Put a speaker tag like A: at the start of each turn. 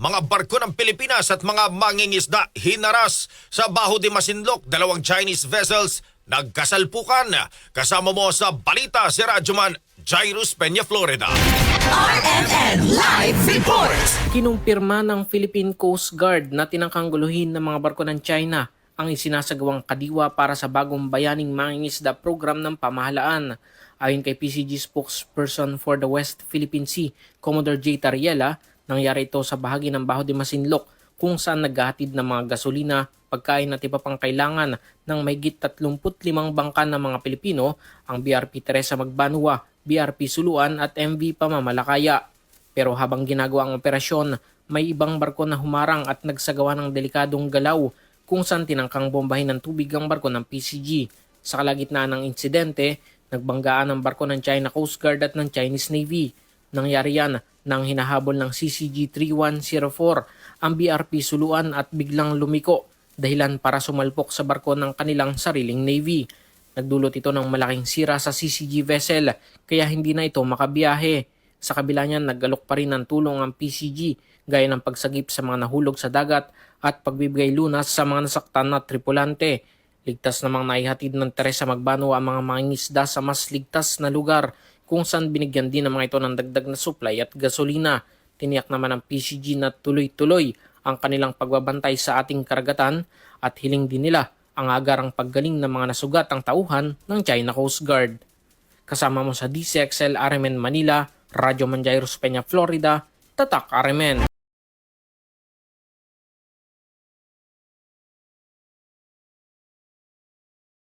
A: mga barko ng Pilipinas at mga mangingisda hinaras sa Baho de Masinloc, dalawang Chinese vessels nagkasalpukan. Kasama mo sa balita si Radyoman Jairus Peña, Florida.
B: RMN Live Report!
C: Kinumpirma ng Philippine Coast Guard na tinangkang guluhin ng mga barko ng China ang isinasagawang kadiwa para sa bagong bayaning mangingisda program ng pamahalaan. Ayon kay PCG spokesperson for the West Philippine Sea, Commodore J. Tariela, nangyari ito sa bahagi ng Baho de Masinloc kung saan naghahatid ng mga gasolina, pagkain at iba pang kailangan ng mahigit 35 bangka ng mga Pilipino, ang BRP Teresa Magbanua, BRP Suluan at MV Pamamalakaya. Pero habang ginagawa ang operasyon, may ibang barko na humarang at nagsagawa ng delikadong galaw kung saan tinangkang bombahin ng tubig ang barko ng PCG. Sa kalagitnaan ng insidente, nagbanggaan ang barko ng China Coast Guard at ng Chinese Navy. Nangyari yan nang hinahabol ng CCG 3104 ang BRP Suluan at biglang lumiko dahilan para sumalpok sa barko ng kanilang sariling Navy. Nagdulot ito ng malaking sira sa CCG vessel kaya hindi na ito makabiyahe. Sa kabila niyan, naggalok pa rin ng tulong ang PCG gaya ng pagsagip sa mga nahulog sa dagat at pagbibigay lunas sa mga nasaktan na tripulante. Ligtas namang naihatid ng Teresa Magbano ang mga mangingisda sa mas ligtas na lugar kung saan binigyan din ng mga ito ng dagdag na supply at gasolina. Tiniyak naman ng PCG na tuloy-tuloy ang kanilang pagbabantay sa ating karagatan at hiling din nila ang agarang paggaling ng mga nasugat ang tauhan ng China Coast Guard. Kasama mo sa DCXL RMN Manila, Radyo Manjairos Peña, Florida, Tatak RMN.